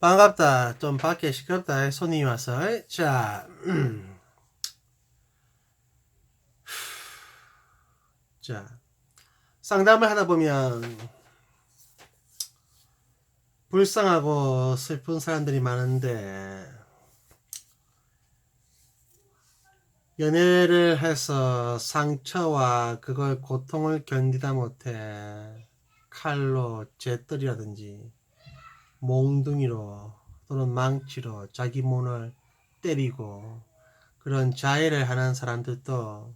반갑다. 좀 밖에 시끄럽다. 손님이 와서. 자, 음. 자, 상담을 하다 보면 불쌍하고 슬픈 사람들이 많은데 연애를 해서 상처와 그걸 고통을 견디다 못해 칼로 재떨이라든지 몽둥이로 또는 망치로 자기 몸을 때리고 그런 자해를 하는 사람들도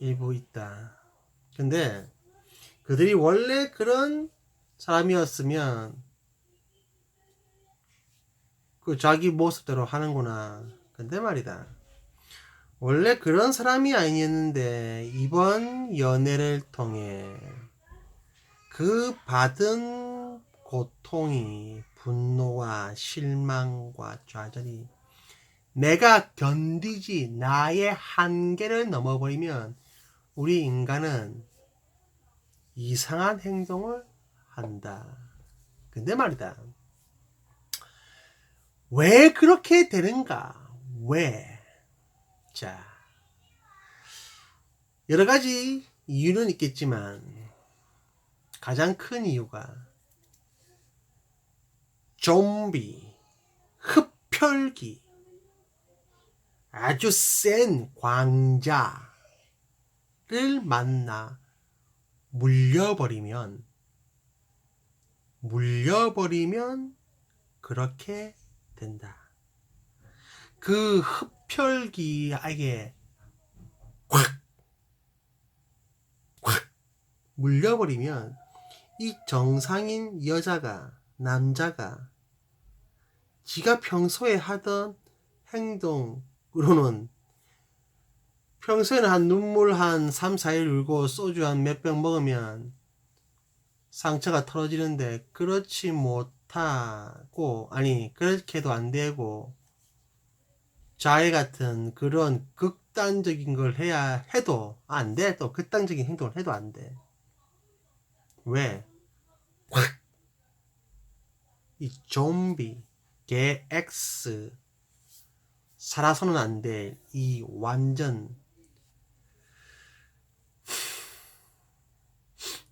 일부 있다. 근데 그들이 원래 그런 사람이었으면 그 자기 모습대로 하는구나. 근데 말이다. 원래 그런 사람이 아니었는데 이번 연애를 통해 그 받은 고통이 분노와 실망과 좌절이 내가 견디지 나의 한계를 넘어버리면 우리 인간은 이상한 행동을 한다. 근데 말이다. 왜 그렇게 되는가? 왜? 자, 여러 가지 이유는 있겠지만 가장 큰 이유가 좀비, 흡혈귀, 아주 센 광자를 만나 물려버리면 물려버리면 그렇게 된다. 그 흡혈귀에게 확, 확 물려버리면 이 정상인 여자가 남자가 지가 평소에 하던 행동으로는 평소에는 한 눈물 한 3, 4일 울고 소주 한 몇 병 먹으면 상처가 털어지는데 그렇지 못하고 아니 그렇게도 안 되고 자해 같은 그런 극단적인 걸 해야 해도 안 돼. 또 극단적인 행동을 해도 안 돼. 왜? 확! 이 좀비, 개 X, 살아서는 안 돼. 이 완전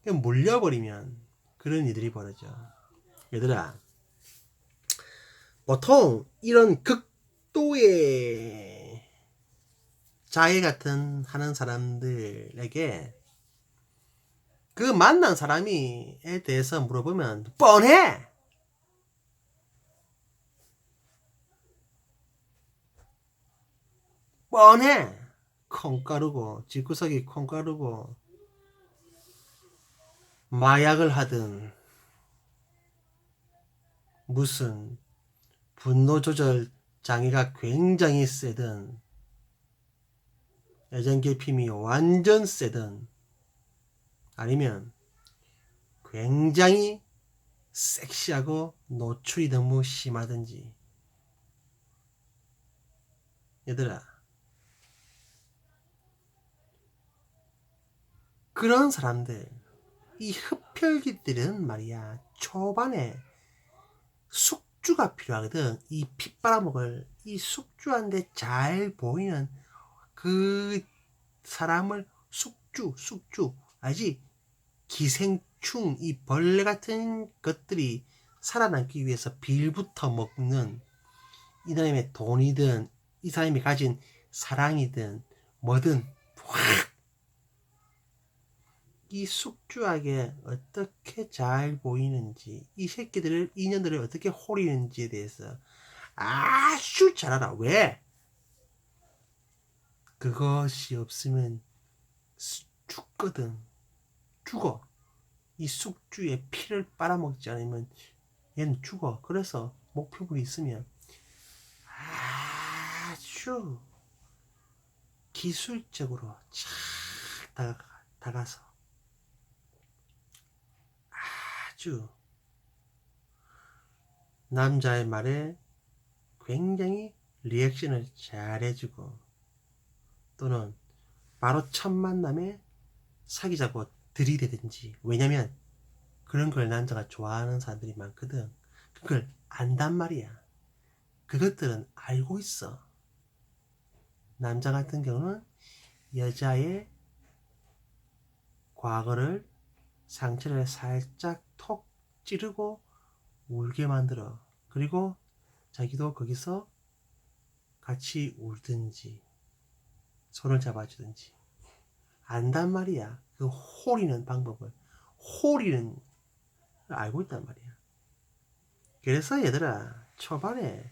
몰려버리면 그런 일들이 벌어져. 얘들아, 보통 이런 극도의 자해 같은 하는 사람들에게 그 만난 사람이에 대해서 물어보면 뻔해. 뻔해. 콩가루고 집구석이 콩가루고 마약을 하든 무슨 분노 조절 장애가 굉장히 세든 애정 결핍이 완전 세든 아니면 굉장히 섹시하고 노출이 너무 심하든지 얘들아 그런 사람들 이 흡혈귀들은 말이야 초반에 숙주가 필요하거든. 이 핏바람먹을 이 숙주한테 잘 보이는 그 사람을 숙주 숙주 알지 기생충 이 벌레 같은 것들이 살아남기 위해서 빌부터 먹는 이 사람의 돈이든 이 사람이 가진 사랑이든 뭐든 확 이 숙주하게 어떻게 잘 보이는지 이 새끼들을 인연들을 어떻게 호리는지에 대해서 아주 잘 알아. 왜? 그것이 없으면 죽거든. 죽어. 이 숙주의 피를 빨아먹지 않으면 얘는 죽어. 그래서 목표물이 있으면 아주 기술적으로 잘 다가, 다가서 아 주 남자의 말에 굉장히 리액션을 잘 해주고 또는 바로 첫 만남에 사귀자고 들이대든지 왜냐면 그런 걸 남자가 좋아하는 사람들이 많거든 그걸 안단 말이야. 그것들은 알고 있어. 남자 같은 경우는 여자의 과거를 상처를 살짝 톡 찌르고 울게 만들어. 그리고 자기도 거기서 같이 울든지 손을 잡아주든지 안단 말이야. 그 홀이는 방법을 홀이는 알고 있단 말이야. 그래서 얘들아 초반에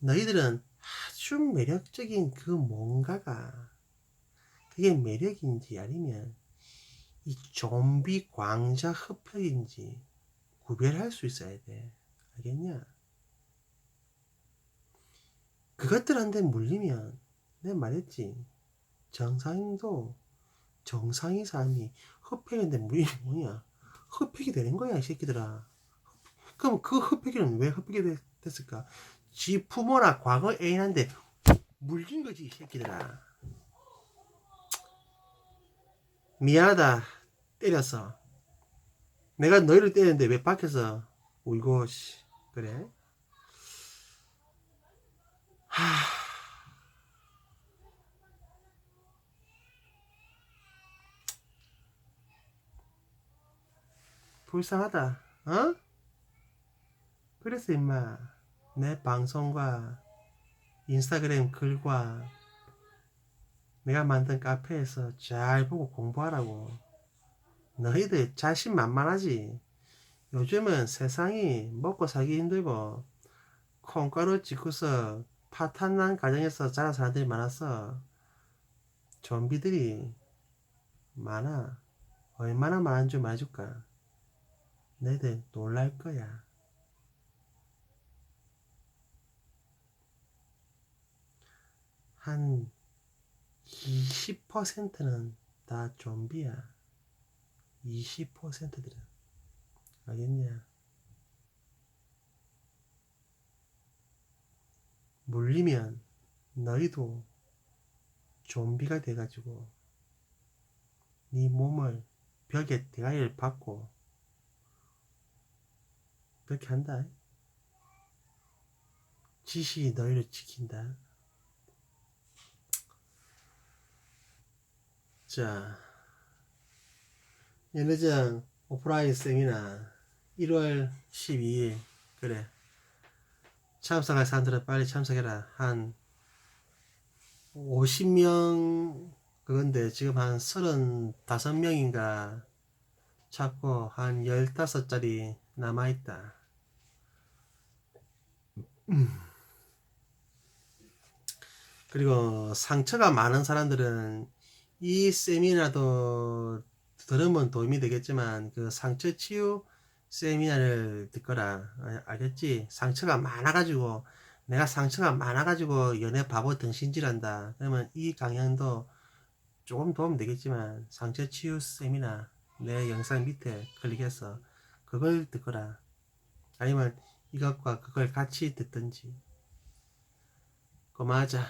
너희들은 아주 매력적인 그 뭔가가 그게 매력인지 아니면 이 좀비 광자 흡혈인지 구별할 수 있어야 돼. 알겠냐? 그것들한테 물리면 내가 말했지. 정상도 정상인 사람이 흡혈인데 물리면 뭐냐? 흡혈이 되는 거야, 이 새끼들아. 그럼 그 흡혈이는 왜 흡혈이 됐- 됐을까? 지 부모나 과거 애인한테 물린 거지, 이 새끼들아. 미안하다. 때렸어. 내가 너희를 때렸는데 왜 밖에서 울고, 씨. 그래? 하. 불쌍하다. 어? 그래서 임마 내 방송과 인스타그램 글과 내가 만든 카페에서 잘 보고 공부하라고. 너희들 자신 만만하지. 요즘은 세상이 먹고 살기 힘들고 콩가루 찍고서 파탄난 가정에서 자란 사람들이 많아서 좀비들이 많아. 얼마나 많은 줄 말해줄까? 너희들 놀랄 거야. 한 20%는 다 좀비야. 20%들은. 알겠냐? 물리면 너희도 좀비가 돼가지고 네 몸을 벽에 대가리를 박고 그렇게 한다. 지시 너희를 지킨다. 자, 연회장 오프라인 세미나 1월 12일 그래 참석할 사람들은 빨리 참석해라 한 50명 그건데 지금 한 35명인가 찾고 한 15자리 남아있다 음. 그리고 상처가 많은 사람들은 이 세미나도 들으면 도움이 되겠지만 그 상처 치유 세미나를 듣거라. 아, 알겠지? 상처가 많아가지고 내가 상처가 많아가지고 연애 바보 등신질한다. 그러면 이 강연도 조금 도움 되겠지만 상처 치유 세미나 내 영상 밑에 클릭해서 그걸 듣거라. 아니면 이것과 그걸 같이 듣든지. 고마하자